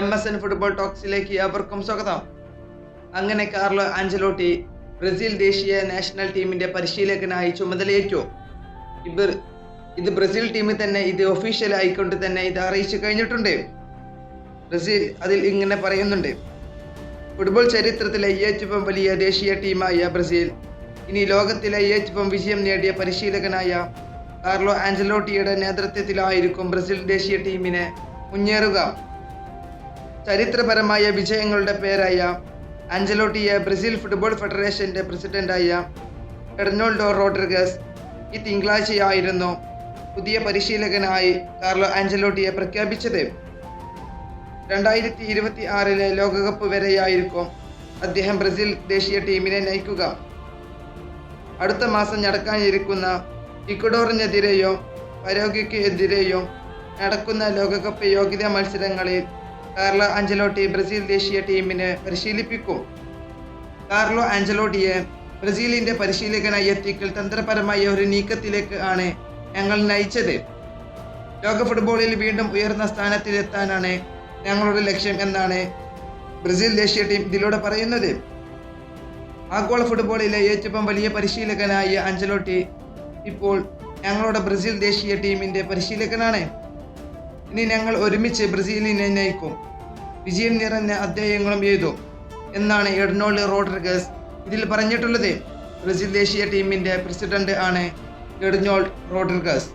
M S N football ടോക്സിലേക്ക് അവർക്കും സ്വാഗതം. അങ്ങനെ കാർലോ ആഞ്ചലോട്ടി ബ്രസീൽ ദേശീയ നാഷണൽ ടീമിന്റെ പരിശീലകനായി ചുമതലയേറ്റു. ഇവർ ഇത് ബ്രസീൽ ടീമിൽ തന്നെ ഇത് ഒഫീഷ്യൽ ആയിക്കൊണ്ട് തന്നെ ഇത് അറിയിച്ചു കഴിഞ്ഞിട്ടുണ്ട്. ബ്രസീൽ അതിൽ ഇങ്ങനെ പറയുന്നുണ്ട്. ഫുട്ബോൾ ചരിത്രത്തിലെ ഏറ്റവും വലിയ ദേശീയ ടീമായ ബ്രസീൽ ഇനി ലോകത്തിലെ ഏറ്റവും വിജയം നേടിയ പരിശീലകനായ കാർലോ ആഞ്ചലോട്ടിയുടെ നേതൃത്വത്തിലായിരിക്കും ബ്രസീൽ ദേശീയ ടീമിനെ മുന്നേറുക. ചരിത്രപരമായ വിജയങ്ങളുടെ പേരായ ആഞ്ചലോട്ടിയെ ബ്രസീൽ ഫുട്ബോൾ ഫെഡറേഷന്റെ പ്രസിഡന്റായ എർണോൾഡോ റോഡ്രിഗസ് ഈ തിങ്കളാഴ്ചയായിരുന്നു പുതിയ പരിശീലകനായി കാർലോ ആഞ്ചലോട്ടിയെ പ്രഖ്യാപിച്ചത്. രണ്ടായിരത്തി ഇരുപത്തി ആറിലെ ലോകകപ്പ് വരെയായിരിക്കും അദ്ദേഹം ബ്രസീൽ ദേശീയ ടീമിനെ നയിക്കുക. അടുത്ത മാസം നടക്കാനിരിക്കുന്ന ഇക്വഡോറിനെതിരെയോ പരോഗയ്ക്ക് എതിരെയോ നടക്കുന്ന ലോകകപ്പ് യോഗ്യതാ മത്സരങ്ങളിൽ കാർലോ അഞ്ചലോട്ടി ബ്രസീൽ ദേശീയ ടീമിനെ പരിശീലിപ്പിക്കും. കാർലോ ആഞ്ചലോട്ടിയെ ബ്രസീലിന്റെ പരിശീലകനായി എത്തിക്കൽ തന്ത്രപരമായ ഒരു നീക്കത്തിലേക്ക് ആണ് ഞങ്ങൾ നയിച്ചത്. ലോക ഫുട്ബോളിൽ വീണ്ടും ഉയർന്ന സ്ഥാനത്തിലെത്താനാണ് ഞങ്ങളുടെ ലക്ഷ്യം എന്നാണ് ബ്രസീൽ ദേശീയ ടീം ഇതിലൂടെ പറയുന്നത്. ആഗോള ഫുട്ബോളിലെ ഏറ്റവും വലിയ പരിശീലകനായ അഞ്ചലോട്ടി ഇപ്പോൾ ഞങ്ങളുടെ ബ്രസീൽ ദേശീയ ടീമിന്റെ പരിശീലകനാണ്. ഇനി ഞങ്ങൾ ഒരുമിച്ച് ബ്രസീലിനെ നയിക്കും. വിജയം നിറഞ്ഞ അധ്യായങ്ങളും എഴുതും. എന്നാണ് എഡ്നോൾഡ് റോഡ്രിഗസ് ഇതിൽ പറഞ്ഞിട്ടുള്ളത്. ബ്രസീൽ ദേശീയ ടീമിന്റെ പ്രസിഡന്റ് ആണ് എഡ്നോൾഡ് റോഡ്രിഗസ്.